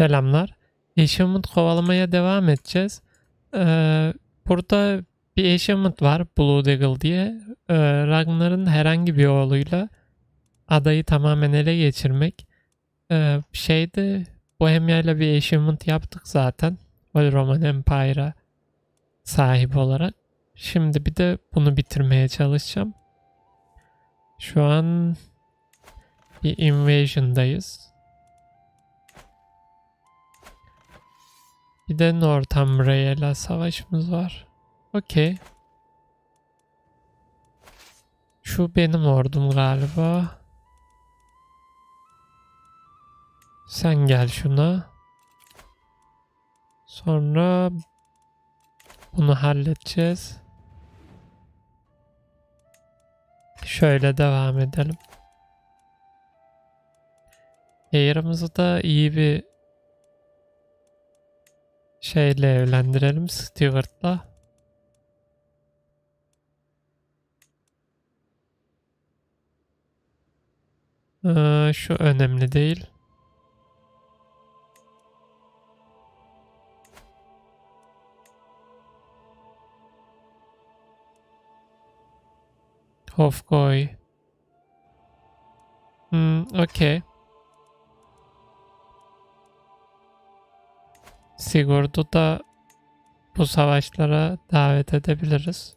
Selamlar. Achievement kovalamaya devam edeceğiz. Ee, burada bir achievement var Blue Deagle diye. Ee, Ragnar'ın herhangi bir oğluyla adayı tamamen ele geçirmek. Ee, şeyde Bohemia ile bir achievement yaptık zaten. Holy Roman Empire'a sahip olarak. Şimdi bir de bunu bitirmeye çalışacağım. Şu an bir invasion'dayız. Bir de Northumbria savaşımız var. Okey. Şu benim ordum galiba. Sen gel şuna. Sonra bunu halledeceğiz. Şöyle devam edelim. Air'ımızı da iyi bir şeyle evlendirelim Stewart'la. Ee, şu önemli değil. Hofgoy. Hmm, okey. Sigurd'u da bu savaşlara davet edebiliriz.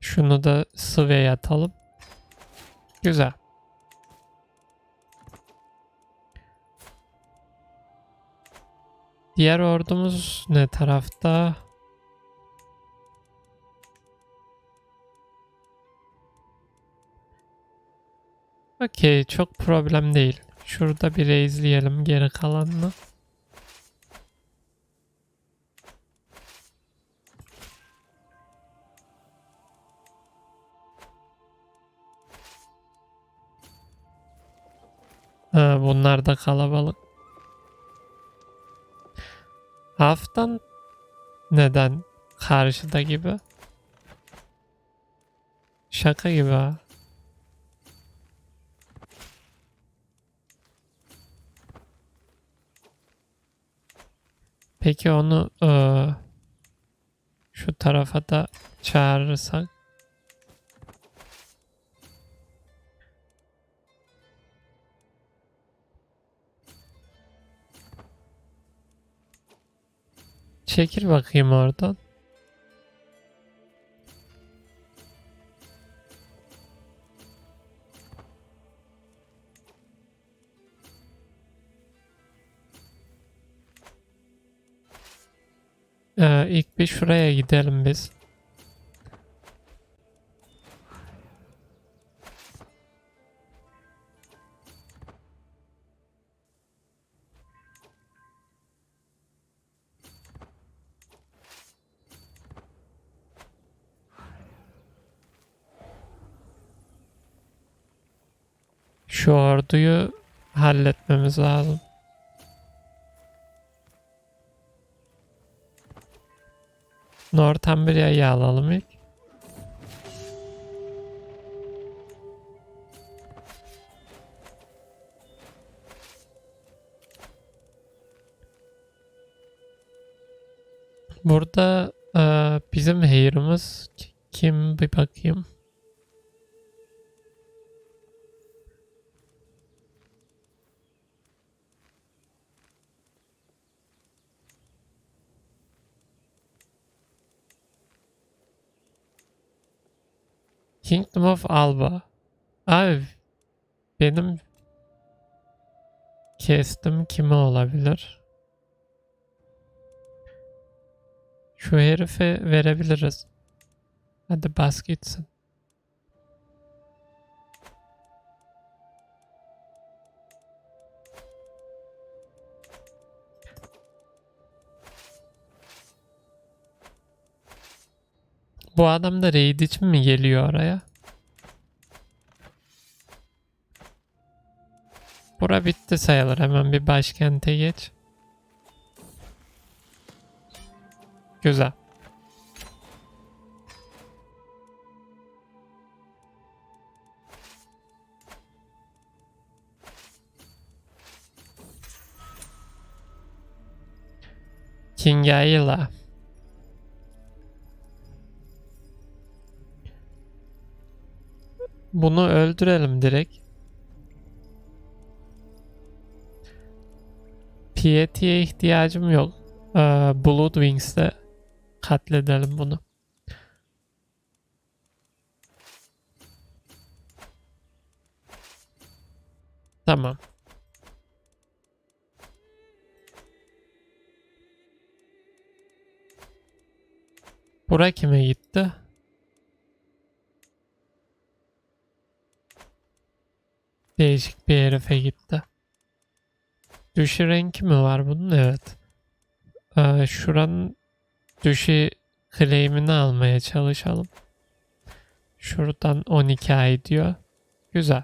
Şunu da Swe'ye atalım. Güzel. Diğer ordumuz ne tarafta? Okey, çok problem değil. Şurada bir izleyelim geri kalanını. Ha, bunlar da kalabalık. Haftan neden karşıda gibi? Şaka gibi ha. Peki onu eee, şu tarafa da çağırırsak Çekil bakayım oradan. Ee, ilk bir şuraya gidelim biz. Şu orduyu halletmemiz lazım. Northumbria'yı alalım ilk. Burada eee, bizim heyrimiz kim bir bakayım. Kingdom of Alba. Abi benim kestim kimi olabilir? Şu herife verebiliriz. Hadi bas gitsin. Bu adam da raid için mi geliyor oraya? Bura bitti sayılır. Hemen bir başkente geç. Güzel. Kingaila. Bunu öldürelim direkt. Piety'ye ihtiyacım yok. Ee, Bloodwings'le katledelim bunu. Tamam. Bura kime gitti? Değişik bir herife gitti. Düşü renki mi var bunun? Evet. Ee, şuranın düşü claim'ini almaya çalışalım. Şuradan 12 ay diyor. Güzel.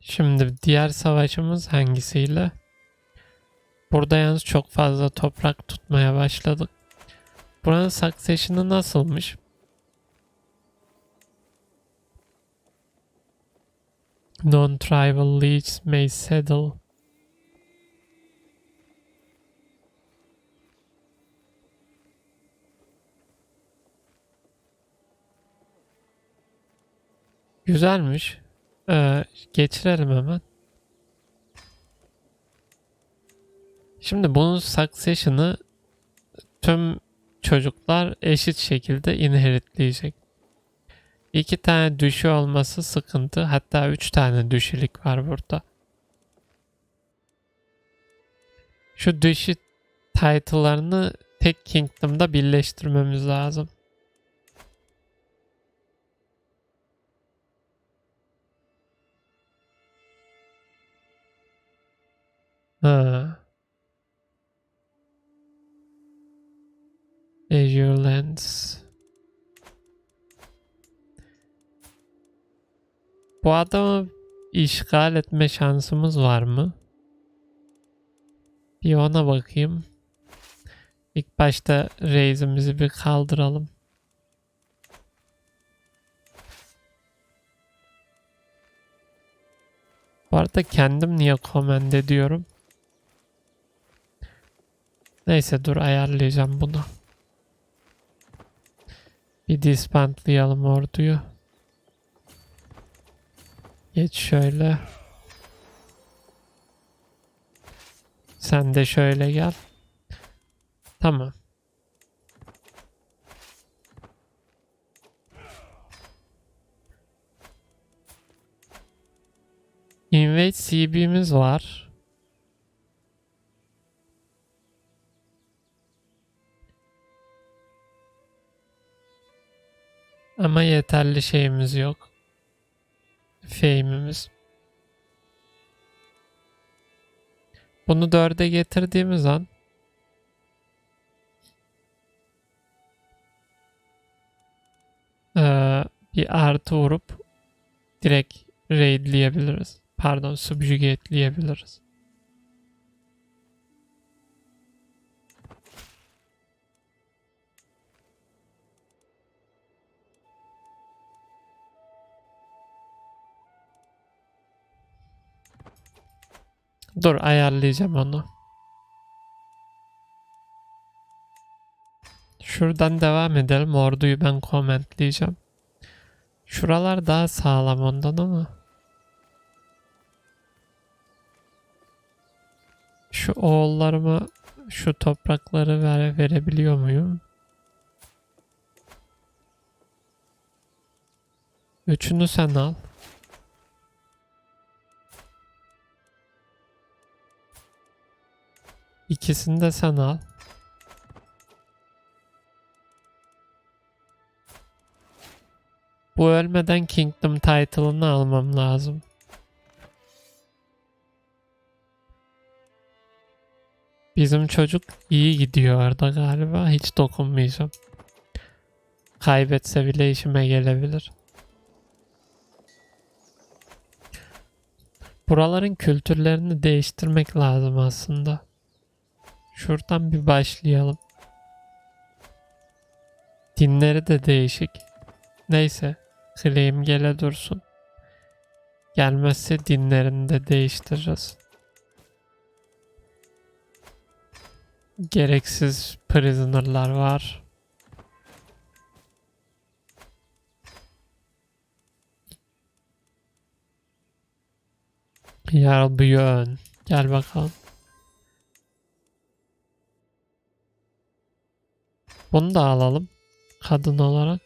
Şimdi diğer savaşımız hangisiyle? Burada yalnız çok fazla toprak tutmaya başladık. Buranın succession'ı nasılmış? Non-tribal leads may settle. Güzelmiş. Ee, geçirelim hemen. Şimdi bunun succession'ı tüm çocuklar eşit şekilde inheritleyecek. İki tane düşü olması sıkıntı. Hatta üç tane düşülük var burada. Şu düşü title'larını tek kingdom'da birleştirmemiz lazım. Ha. Azure Lens. Bu adamı işgal etme şansımız var mı? Bir ona bakayım. İlk başta Raze'imizi bir kaldıralım. Bu arada kendim niye command ediyorum? Neyse dur ayarlayacağım bunu. Bir disbandlayalım orduyu. Geç şöyle. Sen de şöyle gel. Tamam. Invade CB'miz var. Ama yeterli şeyimiz yok. Fame'imiz. Bunu dörde getirdiğimiz an bir artı vurup direkt raidleyebiliriz. Pardon subjugate'leyebiliriz. Dur ayarlayacağım onu. Şuradan devam edelim. Orduyu ben komentleyeceğim. Şuralar daha sağlam ondan ama. Şu oğullarıma şu toprakları ver, verebiliyor muyum? Üçünü sen al. İkisini de sen al. Bu ölmeden Kingdom title'ını almam lazım. Bizim çocuk iyi gidiyor orada galiba. Hiç dokunmayacağım. Kaybetse bile işime gelebilir. Buraların kültürlerini değiştirmek lazım aslında. Şuradan bir başlayalım. Dinleri de değişik. Neyse. Claim gele dursun. Gelmezse dinlerini de değiştiririz. Gereksiz prisoner'lar var. Yarl Björn. Gel bakalım. Bunu da alalım. Kadın olarak.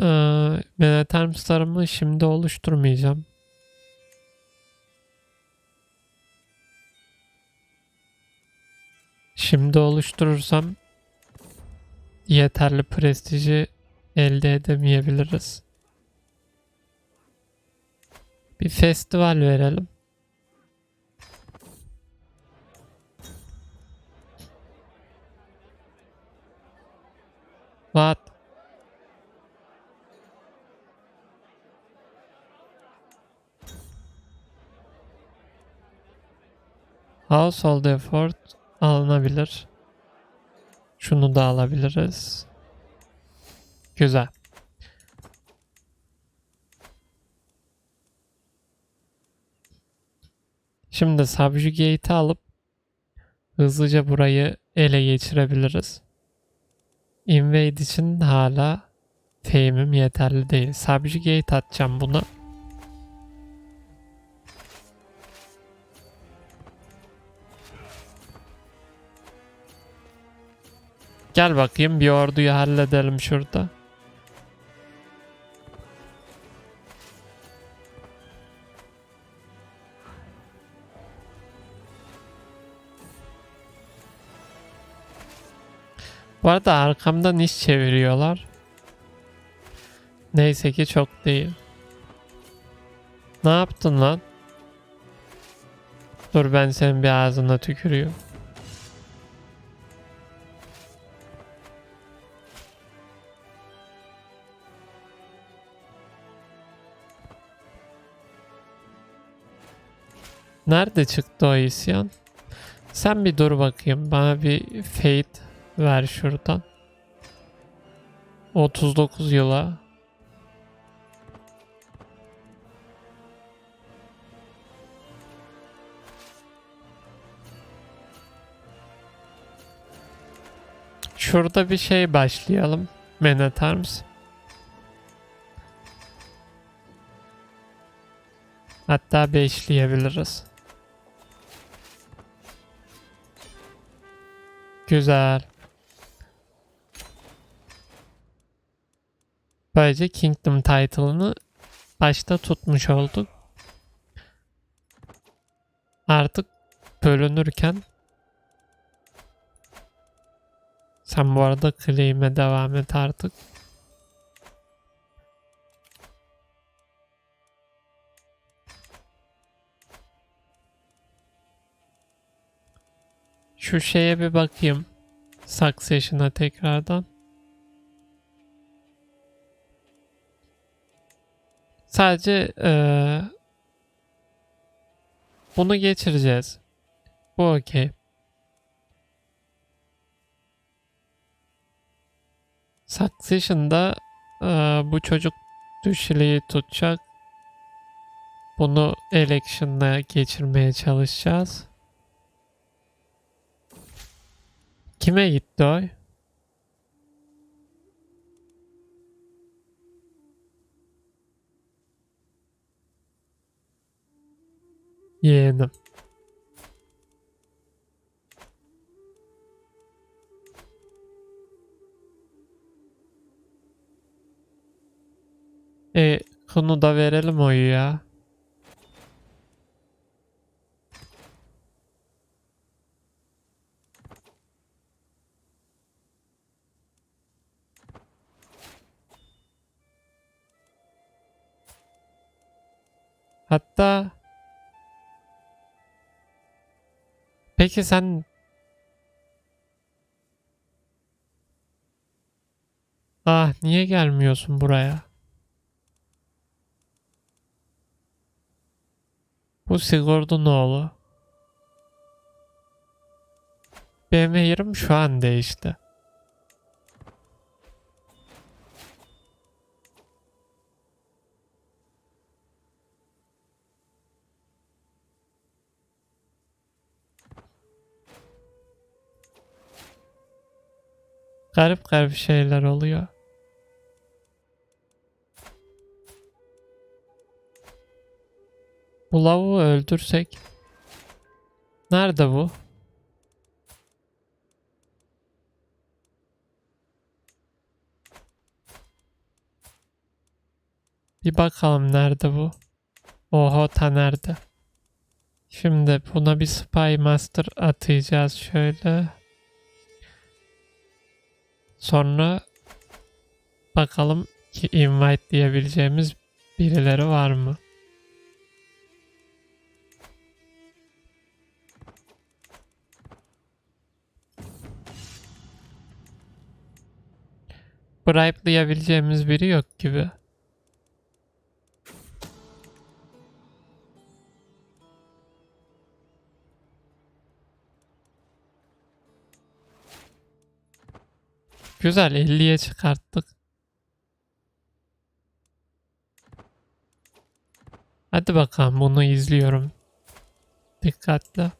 Ee, Meneterms'larımı şimdi oluşturmayacağım. Şimdi oluşturursam yeterli prestiji elde edemeyebiliriz. Bir festival verelim. What? Household effort alınabilir. Şunu da alabiliriz. Güzel. Şimdi Subjugate'i alıp hızlıca burayı ele geçirebiliriz. Invade için hala fame'im yeterli değil. Subjugate atacağım buna. Gel bakayım bir orduyu halledelim şurada. Arada arkamdan iş çeviriyorlar. Neyse ki çok değil. Ne yaptın lan? Dur ben senin bir ağzına tükürüyorum. Nerede çıktı o isyan? Sen bir dur bakayım. Bana bir fate ver şuradan. 39 yıla. Şurada bir şey başlayalım. Man at Arms. Hatta beşleyebiliriz. Güzel. Böylece Kingdom title'ını başta tutmuş olduk. Artık bölünürken sen bu arada claim'e devam et artık. Şu şeye bir bakayım. Succession'a tekrardan. Sadece eee, bunu geçireceğiz. Bu okey. Succession'da eee, bu çocuk düşleyi tutacak. Bunu election'la geçirmeye çalışacağız. Kime gitti oy? Yeğenim. E, konu da verelim oyu ya. Hatta Peki sen Ah niye gelmiyorsun buraya? Bu Sigurd'un oğlu. Benim yerim şu an değişti. Garip garip şeyler oluyor. Bu lavuğu öldürsek. Nerede bu? Bir bakalım nerede bu? Oho ta nerede? Şimdi buna bir Spy Master atacağız şöyle. Sonra bakalım ki invite diyebileceğimiz birileri var mı? Bribe'layabileceğimiz biri yok gibi. Güzel 50'ye çıkarttık. Hadi bakalım bunu izliyorum. Dikkatle.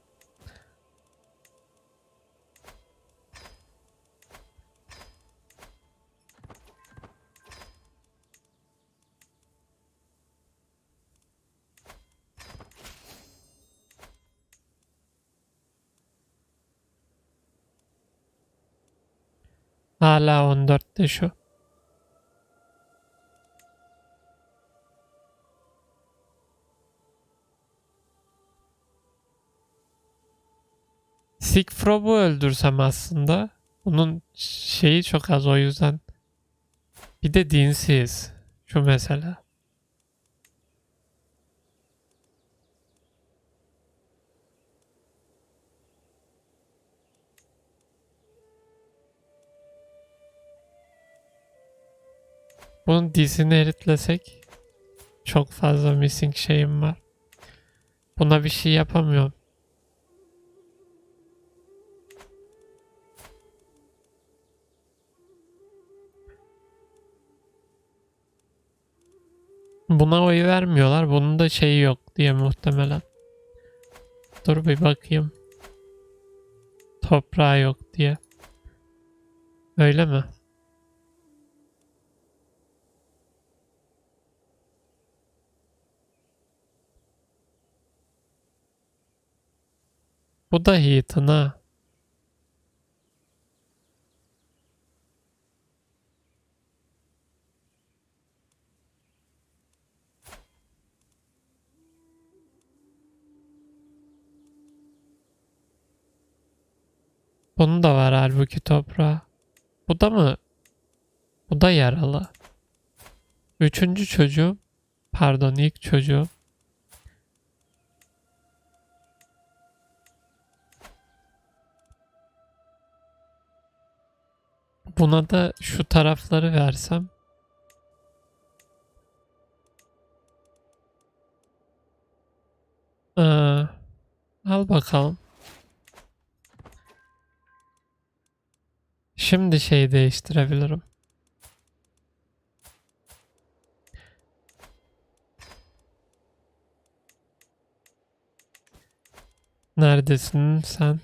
Hala 14'te şu. Sigfrob'u öldürsem aslında bunun şeyi çok az o yüzden. Bir de dinsiz. Şu mesela. Bunun dizini eritlesek çok fazla missing şeyim var. Buna bir şey yapamıyorum. Buna oy vermiyorlar. Bunun da şeyi yok diye muhtemelen. Dur bir bakayım. Toprağı yok diye. Öyle mi? Bu da Heat'ın ha. Bunun da var halbuki toprağı. Bu da mı? Bu da yaralı. Üçüncü çocuğu. Pardon ilk çocuğu. Buna da şu tarafları versem. Ee, al bakalım. Şimdi şey değiştirebilirim. Neredesin sen?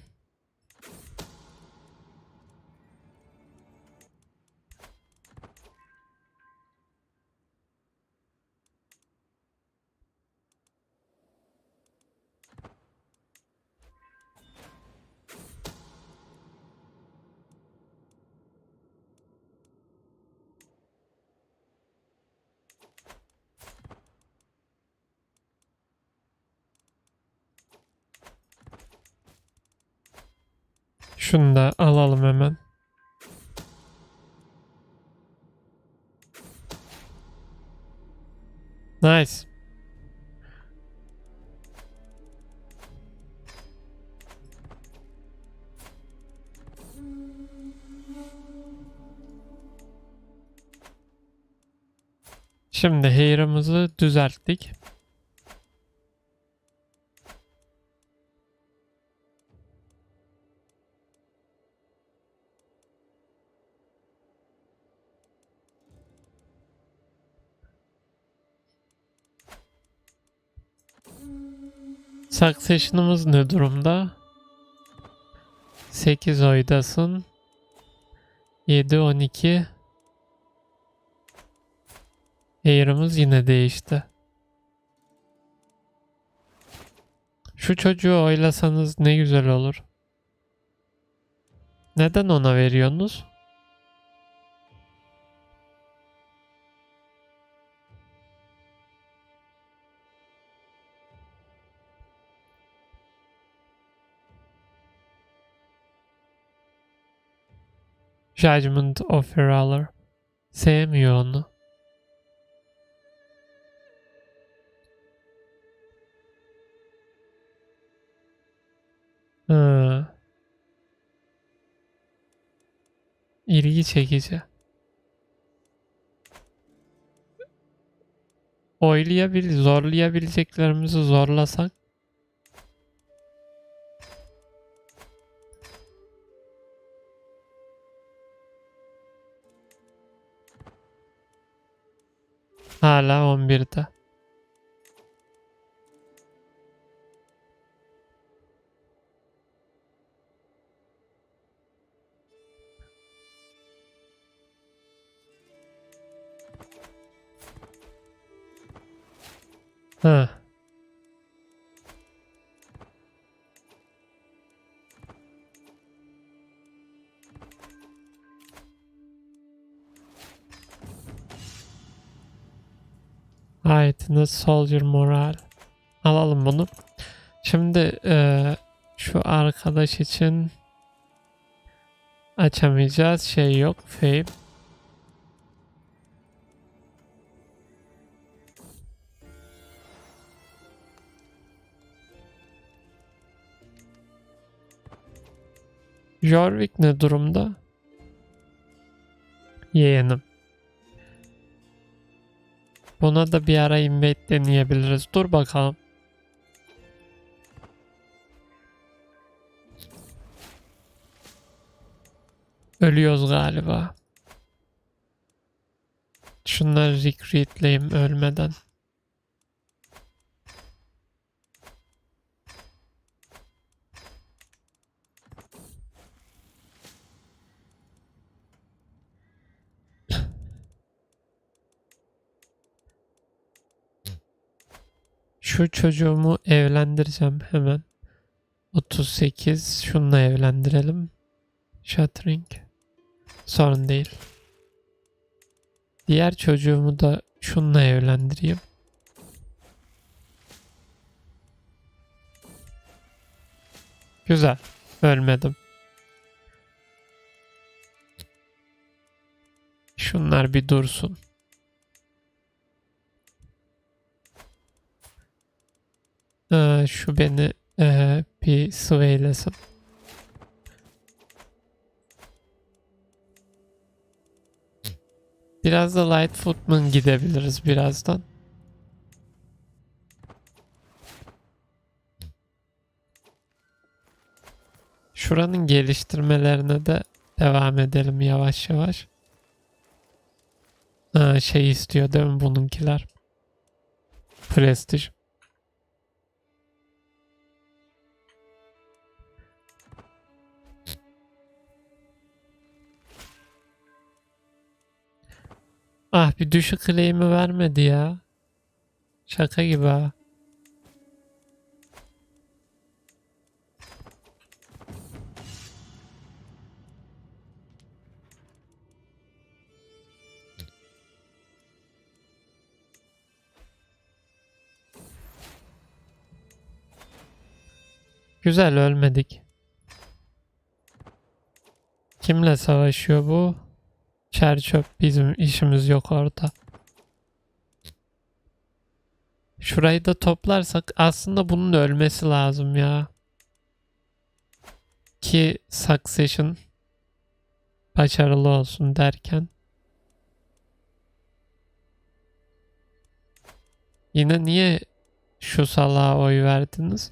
Şunu da alalım hemen. Nice. Şimdi hair'ımızı düzelttik. Succession'ımız ne durumda? 8 oydasın. 7 12 Air'ımız yine değişti. Şu çocuğu oylasanız ne güzel olur. Neden ona veriyorsunuz? Judgment of Eraller. Sevmiyor onu. Ha. İlgi çekici. Oylayabil, zorlayabileceklerimizi zorlasak hala 11'de. Ha. Heightened Soldier Moral. Alalım bunu. Şimdi eee, şu arkadaş için açamayacağız şey yok. Fame. Jorvik ne durumda? Yeğenim. Buna da bir ara invade deneyebiliriz. Dur bakalım. Ölüyoruz galiba. Şunları recruitleyeyim ölmeden. Şu çocuğumu evlendireceğim hemen. 38 şununla evlendirelim. Shattering. Sorun değil. Diğer çocuğumu da şununla evlendireyim. Güzel. Ölmedim. Şunlar bir dursun. Ee, şu beni ee, bir sıveylesin. Biraz da Light Footman gidebiliriz birazdan. Şuranın geliştirmelerine de devam edelim yavaş yavaş. Ha, şey istiyor değil mi bununkiler? Prestige. Ah bir düşük claim'i vermedi ya. Şaka gibi ha. Güzel ölmedik. Kimle savaşıyor bu? Çer çöp bizim işimiz yok orada. Şurayı da toplarsak aslında bunun ölmesi lazım ya. Ki Succession başarılı olsun derken. Yine niye şu salağa oy verdiniz?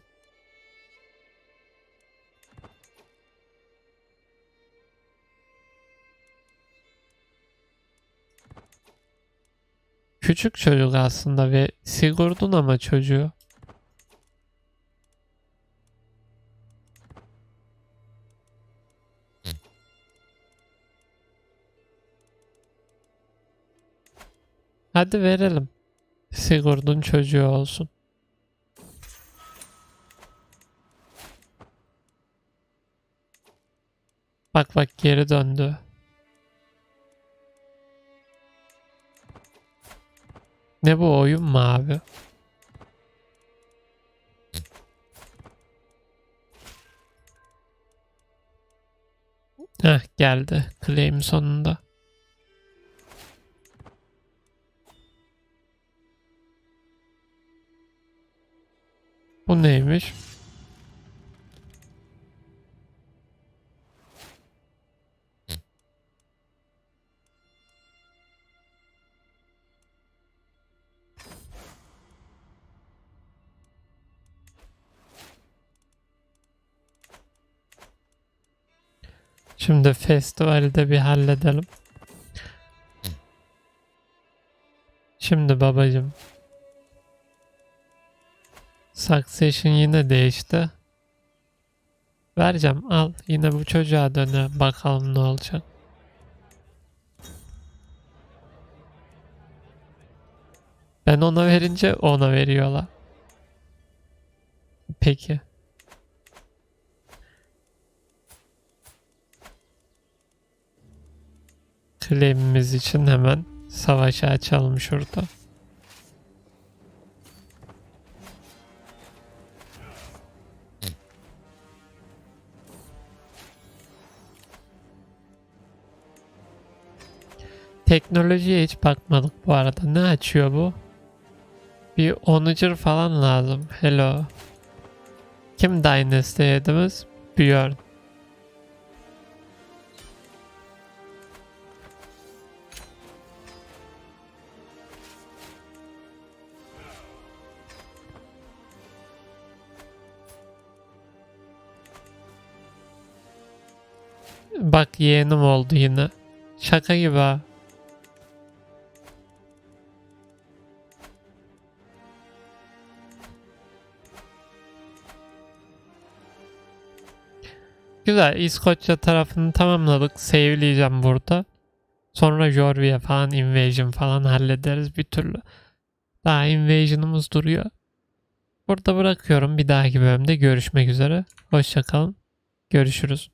Küçük çocuk aslında ve Sigurd'un ama çocuğu. Hadi verelim. Sigurd'un çocuğu olsun. Bak bak geri döndü. Ne bu oyun mu abi? Heh geldi. Claim sonunda. Bu neymiş? Şimdi festivali de bir halledelim. Şimdi babacım. Succession yine değişti. Vereceğim al yine bu çocuğa döne bakalım ne olacak. Ben ona verince ona veriyorlar. Peki. Claim'imiz için hemen savaşı açalım şurada. Teknolojiye hiç bakmadık bu arada. Ne açıyor bu? Bir onucur falan lazım. Hello. Kim Dynasty yedimiz? Björn. Bak yeğenim oldu yine. Şaka gibi ha. Güzel. İskoçya tarafını tamamladık. Save'leyeceğim burada. Sonra Jorvia falan invasion falan hallederiz bir türlü. Daha invasion'ımız duruyor. Burada bırakıyorum. Bir dahaki bölümde görüşmek üzere. Hoşçakalın. Görüşürüz.